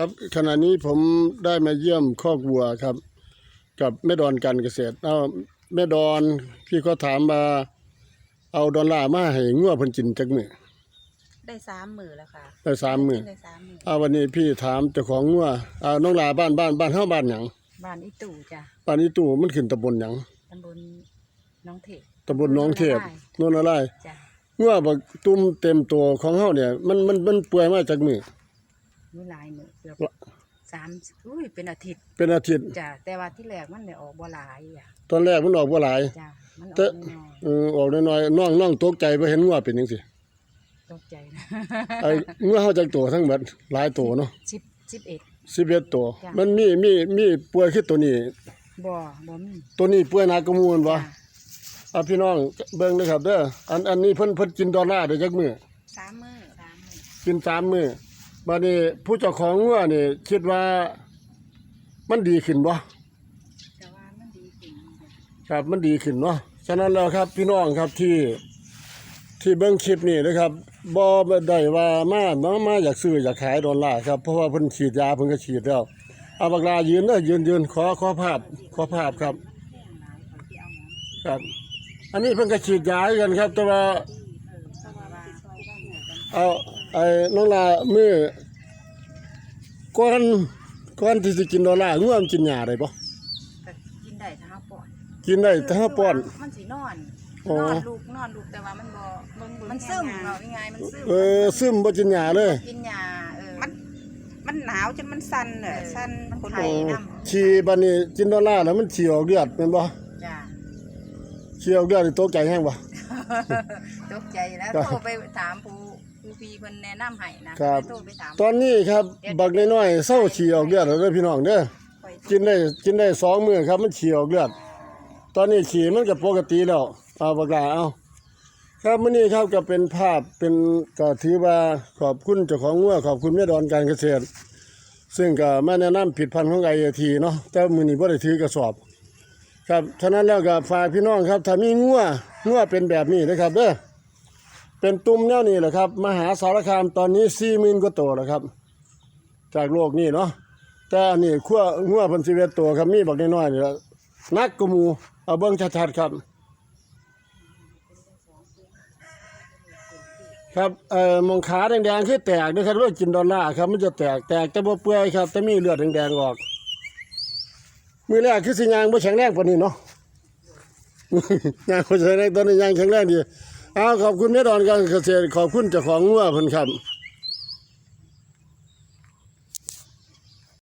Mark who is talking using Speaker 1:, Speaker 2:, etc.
Speaker 1: ครับขณะนี้ผมได้มาเยี่ยมคอกวัวครับ กับแม่ดอนการเกษตรเอาแม่ดอนพี่ก็ถามมา เอาดอลลาร์มาให้งัวเพิ่นกินจักมื้อ
Speaker 2: ได้สามหมื่นแล้วค่ะ
Speaker 1: ได้สามมื้อ
Speaker 2: ได้สามหมื่น
Speaker 1: เอาวันนี้พี่ถามเจ้าของงัวเอาน้องลาบ้านบ้านบ้านเฮาบ้านหยัง
Speaker 2: บ้านอีตู่จ้ะ
Speaker 1: บ้านนี้ตู่มันขึ้นตำบลหยัง
Speaker 2: ตำบลหน้องเทพ
Speaker 1: ตำบลหนองเทพโนนอะไร
Speaker 2: จ้ะ
Speaker 1: งัวบักตุ้มเต็มตัวของเฮาเนี่ยมันมันมันป่วยมาจากมื้อ
Speaker 2: มีหลายมือเกือบสามอุ้ยเป็นอาทิตย์
Speaker 1: เป็นอาทิตย์
Speaker 2: จ้ะแต่ว่าที่แรกมันได้ออกบ่หลายอะ
Speaker 1: ตอนแรกมันออกบ่หลาย
Speaker 2: จ้ะมันอ
Speaker 1: แต่
Speaker 2: อกน้อย
Speaker 1: เออออกน้อยๆน้องน้องตกใจบ่เห็นงัวเป็นจังซี่
Speaker 2: ๆตกใจนะ
Speaker 1: ไอ้งัวเฮาจักตัวทั้งหมดหลายตัวเนาะ
Speaker 2: สิบสิบเอ็ด
Speaker 1: 11ตัว
Speaker 2: จ้ะ
Speaker 1: มันมีมีมีป่วยคือตัวนี้
Speaker 2: บ่บ่มี
Speaker 1: ตัวนี้ป่วยหนักกว่าหมู่แม่นบ่
Speaker 2: จ้ะ
Speaker 1: เอาพี่น้องเบิ่งเด้อครับเด้ออันอันนี้เพิ่นเพิ่นกินดอลลาร์ได้จักมื้อ
Speaker 2: สามมือสามมือ
Speaker 1: กินสามมื้อ บัดนี้ผู้เจ้าของงัวนี่คิดว่ามันดีขึ้นบ่
Speaker 2: แต่ว่ามันดีขึ้นจ้ะ
Speaker 1: ครับมันดีขึ้นเนาะฉะนั้นแล้วครับพี่น้องครับที่ที่เบิ่งคลิปนี้นะครับบ่ได้ว่ามาเนาะมาอยากซื้ออยากขายดอลลาร์ครับ เพราะว่าเพิ่นฉีดยาเพิ่นก็ฉีดแล้วเอาบักลายืนเด้อยืนยืนขอขอภาพขอภาพครับ
Speaker 2: แห้งหลายคนที่เอาหมอมา
Speaker 1: ครับ อันนี้เพิ่นก็ฉีดยาให้กันครับ แต่ว่า
Speaker 2: เนี่ยกัน
Speaker 1: เอาไอ้น้องลามือก่อนก่อนที่สิกินดอลลาร์ง่วงกินยาได้บ่
Speaker 2: ก็กินได้ถ้าเฮาป้อน
Speaker 1: กินได้ถ้าเฮาป้อน
Speaker 2: มันสินอน
Speaker 1: อ๋อ
Speaker 2: นอนลูกนอนลูกแต่ว่ามันบ่มันซึมเอาง่ายๆมันซึม
Speaker 1: เออซึมบ่กินยาเลย
Speaker 2: กินยาเออ
Speaker 3: มันมันหนาวจนมันสั่นเน่ะ
Speaker 2: เออ
Speaker 3: สั่น
Speaker 2: มัน
Speaker 3: คน
Speaker 2: ไข้
Speaker 3: ลุก
Speaker 2: น้
Speaker 1: ฉี่บัดนี้กินดอลลาร์แล้วมันฉี่ออกเลือดแม่นบ่
Speaker 2: จ้า
Speaker 1: ฉี่ออกเลือดนี่ตกใจแฮงบ่
Speaker 2: ตกใจแล้ว
Speaker 1: ครับ
Speaker 2: โทรไปถามผู้ ผู้พี่เพิ่นแนะนำให้นะครับโทรไปถาม
Speaker 1: ตอนนี้ครับบักน้อยๆเศร้าฉี่ออกเลือดแล้วเด้อพี่น้องเด้อ
Speaker 2: ข่อย
Speaker 1: กินได้กินได้สองมื้อครับมันฉี่ออกเลือด ตอนนี้ฉี่มันก็ปกติแล้วเอาบักลาเอาครับมื้อนี้ครับก็เป็นภาพเป็นก็ถือว่าขอบคุณเจ้าของงัวขอบคุณแม่ดอนการเกษตร ซึ่งก็มาแนะนำผิดพันธุ์ของ IAT เนาะแต่มื้อนี้บ่ได้ถือกระสอบ ครับฉะนั้นแล้วก็ฝากพี่น้องครับถ้ามีงัวงัวเป็นแบบนี้นะครับเด้อ เป็นตุ่มแนวนี้แหละครับ มหาสารคามตอนนี้40,000กว่าตัวแล้วครับ จากโลกนี้เนาะแต่อันนี้ขั้วงัวเพิ่น11ตัวครับมีบักน้อยๆนี่ละนักกมูเอาเบิ่งชัดๆครับ ครับเอ่อมองขาแดงๆคือแตกนะครับด้ว่ากินดอลลาร์ครับมันจะแตกแตกแต่บ่เปื่อยครับแต่มีเลือดแดงๆออก มือแรกคือสิยางบ่แข็งแรงปานนี้เนาะยางบ่แข็งแรงตอนนี้ยางแข็งแรงดี อาขอบคุณแม่ดอนการเกษตรขอบคุณเจ้าของงัวเพิ่นครับ